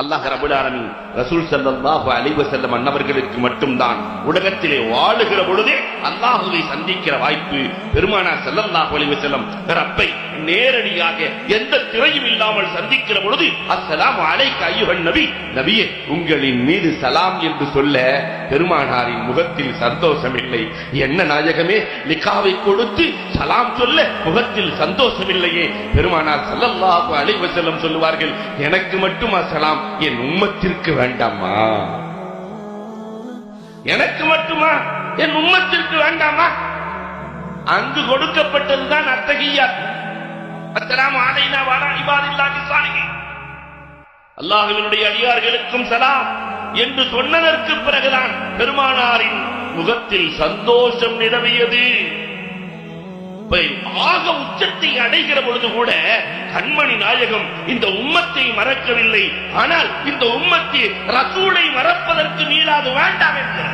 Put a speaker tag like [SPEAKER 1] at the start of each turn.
[SPEAKER 1] அல்லாஹ் ரபுல் ரசூல் சல்லாஹு அலைஹி வஸல்லம் அன்னவர்களுக்கு மட்டும்தான் உலகத்திலே வாழுகிற பொழுதே அல்லாஹுவை சந்திக்கிற வாய்ப்பு பெருமானார் ஸல்லல்லாஹு அலைஹி செல்லம் ரப்பை நேரடியாக எந்த திரையும் இல்லாமல் சந்திக்கிற பொழுது அசலாம் அலைக்கு ஐயுஹன் நபி. நபியே உங்களின் மீது சலாம் என்று சொல்ல பெருமானாரின் முகத்தில் சந்தோஷம் இல்லை என்ன நாயகமே லிகாவை கொடுத்து சலாம் சொல்ல முகத்தில் சந்தோஷம் இல்லையே பெருமானார் செல்லல்லாஹு அலைஹி வஸல்லம் சொல்லுவார்கள் எனக்கு மட்டுமா சலாம்? என் உம்மத்திற்கு வேண்டாமா? எனக்கு மட்டுமா? என் உம்மத்திற்கு வேண்டாமா? அங்கு கொடுக்கப்பட்டதுதான் அத்தகையா அத்தலாம் அலைனா வலா இபாதில்லாஹி சாலிஹீன். அல்லாஹ்வினுடைய அடியார்களுக்கும் சலாம். என்று சொன்னதற்கு பிறகுதான் பெருமானாரின் முகத்தில் சந்தோஷம் நிலவியது. ஆக உச்சத்தை அடைகிற பொழுது கூட கண்மணி நாயகம் இந்த உம்மத்தை மறக்கவில்லை. ஆனால் இந்த உம்மத்தை ரசூலை மறப்பதற்கு மீளாது வேண்டாம் என்கிறார்